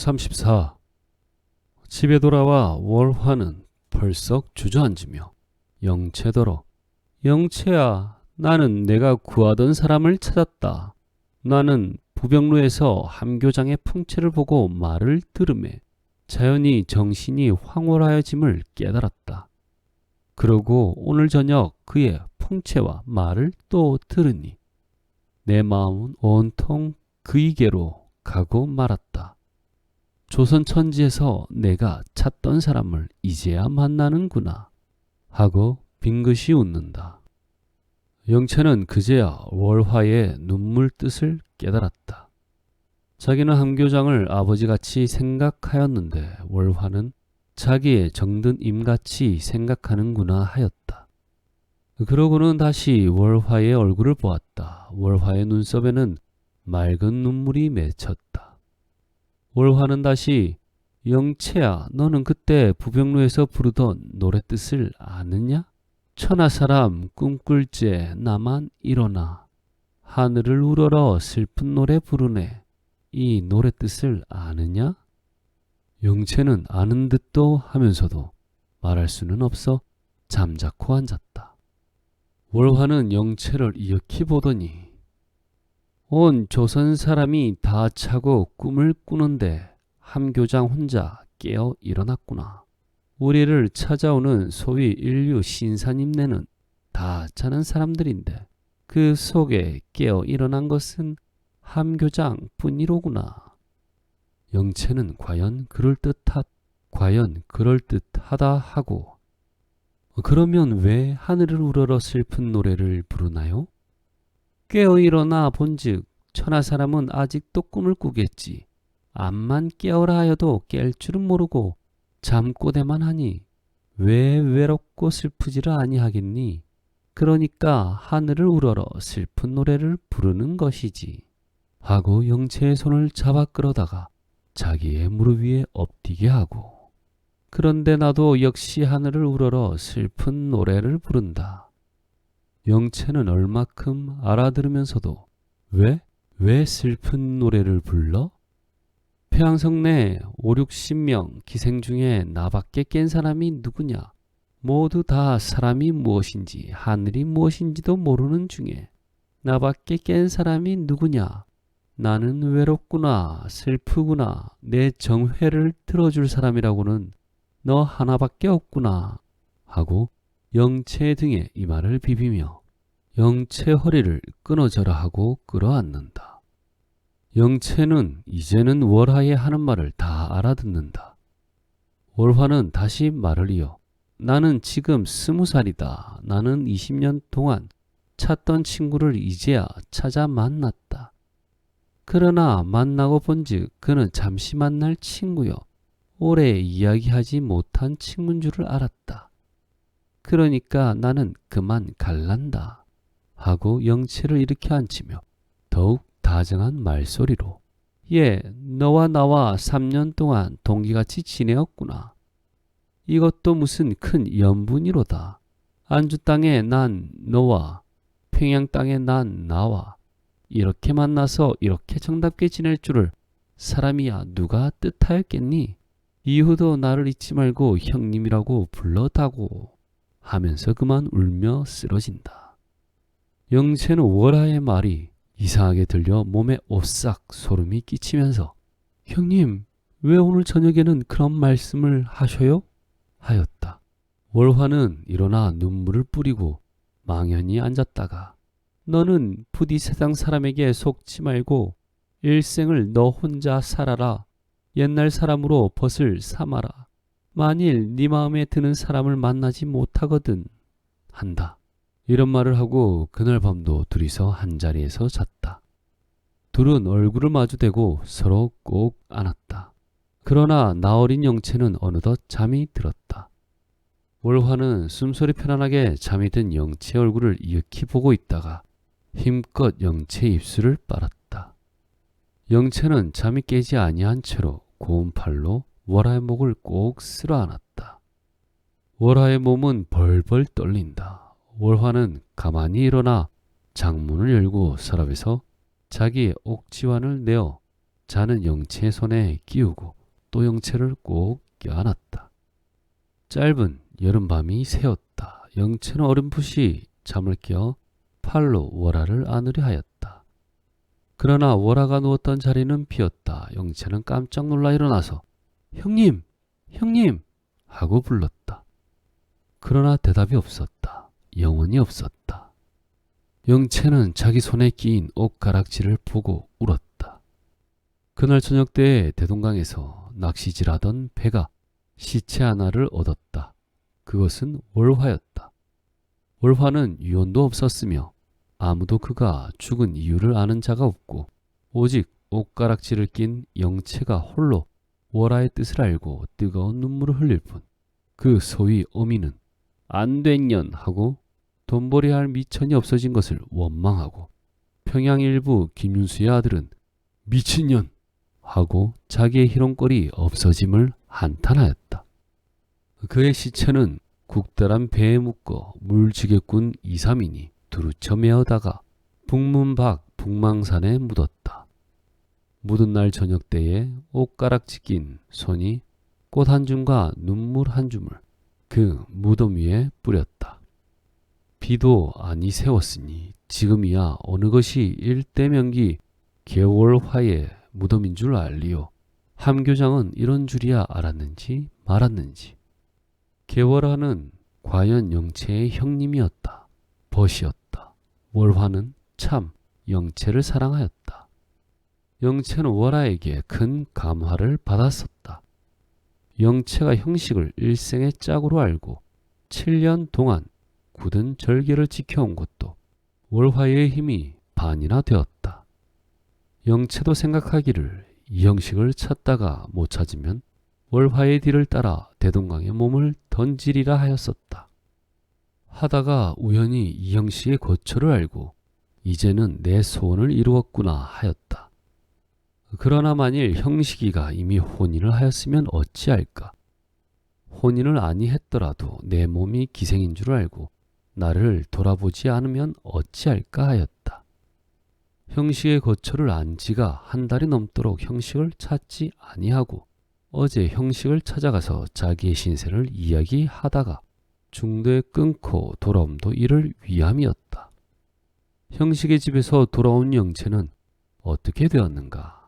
34. 집에 돌아와 월화는 펄썩 주저앉으며 영채더러 영채야 나는 내가 구하던 사람을 찾았다. 나는 부병루에서 함교장의 풍채를 보고 말을 들음에 자연히 정신이 황홀하여짐을 깨달았다. 그러고 오늘 저녁 그의 풍채와 말을 또 들으니 내 마음은 온통 그이게로 가고 말았다. 조선 천지에서 내가 찾던 사람을 이제야 만나는구나 하고 빙긋이 웃는다. 영채는 그제야 월화의 눈물 뜻을 깨달았다. 자기는 함교장을 아버지같이 생각하였는데 월화는 자기의 정든 임같이 생각하는구나 하였다. 그러고는 다시 월화의 얼굴을 보았다. 월화의 눈썹에는 맑은 눈물이 맺혔다. 월화는 다시 영채야 너는 그때 부병루에서 부르던 노래 뜻을 아느냐? 천하 사람 꿈꿀 제 나만 일어나 하늘을 우러러 슬픈 노래 부르네 이 노래 뜻을 아느냐? 영채는 아는 듯도 하면서도 말할 수는 없어 잠자코 앉았다. 월화는 영채를 이윽히 보더니 온 조선 사람이 다 차고 꿈을 꾸는데 함교장 혼자 깨어 일어났구나. 우리를 찾아오는 소위 인류 신사님네는 다 자는 사람들인데 그 속에 깨어 일어난 것은 함교장 뿐이로구나. 영채는 과연 그럴듯하, 과연 그럴듯하다 하고 그러면 왜 하늘을 우러러 슬픈 노래를 부르나요? 깨어 일어나 본즉 천하 사람은 아직도 꿈을 꾸겠지. 암만 깨어라 하여도 깰 줄은 모르고 잠꼬대만 하니 왜 외롭고 슬프지를 아니하겠니? 그러니까 하늘을 우러러 슬픈 노래를 부르는 것이지. 하고 영채의 손을 잡아 끌어다가 자기의 무릎 위에 엎디게 하고 그런데 나도 역시 하늘을 우러러 슬픈 노래를 부른다. 영채는 얼마큼 알아들으면서도 왜? 왜 슬픈 노래를 불러? 폐양성 내 5, 60명 기생 중에 나밖에 깬 사람이 누구냐? 모두 다 사람이 무엇인지 하늘이 무엇인지도 모르는 중에 나밖에 깬 사람이 누구냐? 나는 외롭구나 슬프구나 내 정회를 들어줄 사람이라고는 너 하나밖에 없구나 하고 영채 등에 이마를 비비며 영채 허리를 끊어져라 하고 끌어안는다. 영채는 이제는 월화의 하는 말을 다 알아듣는다. 월화는 다시 말을 이어 나는 지금 스무 살이다. 나는 20년 동안 찾던 친구를 이제야 찾아 만났다. 그러나 만나고 본즉 그는 잠시 만날 친구여 오래 이야기하지 못한 친구인 줄을 알았다. 그러니까 나는 그만 갈란다. 하고 영채를 일으켜 앉히며 더욱 다정한 말소리로 예, 너와 나와 3년 동안 동기같이 지내었구나. 이것도 무슨 큰 연분이로다. 안주 땅에 난 너와 평양 땅에 난 나와 이렇게 만나서 이렇게 정답게 지낼 줄을 사람이야 누가 뜻하였겠니? 이후도 나를 잊지 말고 형님이라고 불러다고 하면서 그만 울며 쓰러진다. 영채는 월하의 말이 이상하게 들려 몸에 오싹 소름이 끼치면서 형님 왜 오늘 저녁에는 그런 말씀을 하셔요? 하였다. 월화는 일어나 눈물을 뿌리고 망연히 앉았다가 너는 부디 세상 사람에게 속지 말고 일생을 너 혼자 살아라. 옛날 사람으로 벗을 삼아라. 만일 네 마음에 드는 사람을 만나지 못하거든 한다. 이런 말을 하고 그날 밤도 둘이서 한자리에서 잤다. 둘은 얼굴을 마주대고 서로 꼭 안았다. 그러나 나어린 영채는 어느덧 잠이 들었다. 월화는 숨소리 편안하게 잠이 든 영채 얼굴을 이윽히 보고 있다가 힘껏 영채 입술을 빨았다. 영채는 잠이 깨지 아니한 채로 고운 팔로 월화의 목을 꼭 쓸어 안았다. 월화의 몸은 벌벌 떨린다. 월화는 가만히 일어나 장문을 열고 서랍에서 자기의 옥지환을 내어 자는 영채의 손에 끼우고 또 영채를 꼭 껴안았다. 짧은 여름밤이 새었다. 영채는 어렴풋이 잠을 깨어 팔로 월화를 안으려 하였다. 그러나 월화가 누웠던 자리는 비었다. 영채는 깜짝 놀라 일어나서 형님, 형님 하고 불렀다. 그러나 대답이 없었다. 영혼이 없었다. 영채는 자기 손에 끼인 옷가락지를 보고 울었다. 그날 저녁 때 대동강에서 낚시질하던 배가 시체 하나를 얻었다. 그것은 월화였다. 월화는 유언도 없었으며 아무도 그가 죽은 이유를 아는 자가 없고 오직 옷가락지를 낀 영채가 홀로 월화의 뜻을 알고 뜨거운 눈물을 흘릴 뿐 그 소위 어미는 안 된 년 하고 돈벌이할 미천이 없어진 것을 원망하고 평양 일부 김윤수의 아들은 미친년 하고 자기의 희롱거리 없어짐을 한탄하였다. 그의 시체는 국달한 배에 묶어 물지개꾼 이삼인이 두루쳐 메어다가 북문 밖 북망산에 묻었다. 묻은 날 저녁 때에 옷가락지 낀 손이 꽃 한 줌과 눈물 한 줌을 그 무덤 위에 뿌렸다. 비도 아니 세웠으니 지금이야 어느 것이 일대명기 개월화의 무덤인 줄 알리요. 함교장은 이런 줄이야 알았는지 말았는지. 개월화는 과연 영채의 형님이었다. 벗이었다. 월화는 참 영채를 사랑하였다. 영채는 월화에게 큰 감화를 받았었다. 영채가 형식을 일생의 짝으로 알고 7년 동안 굳은 절개를 지켜온 것도 월화의 힘이 반이나 되었다. 영채도 생각하기를 이 형식을 찾다가 못 찾으면 월화의 뒤를 따라 대동강에 몸을 던지리라 하였었다. 하다가 우연히 이 형식의 거처를 알고 이제는 내 소원을 이루었구나 하였다. 그러나 만일 형식이가 이미 혼인을 하였으면 어찌할까? 혼인을 아니했더라도 내 몸이 기생인 줄 알고 나를 돌아보지 않으면 어찌할까 하였다. 형식의 거처를 안 지가 한 달이 넘도록 형식을 찾지 아니하고 어제 형식을 찾아가서 자기의 신세를 이야기하다가 중도에 끊고 돌아옴도 이를 위함이었다. 형식의 집에서 돌아온 영채는 어떻게 되었는가?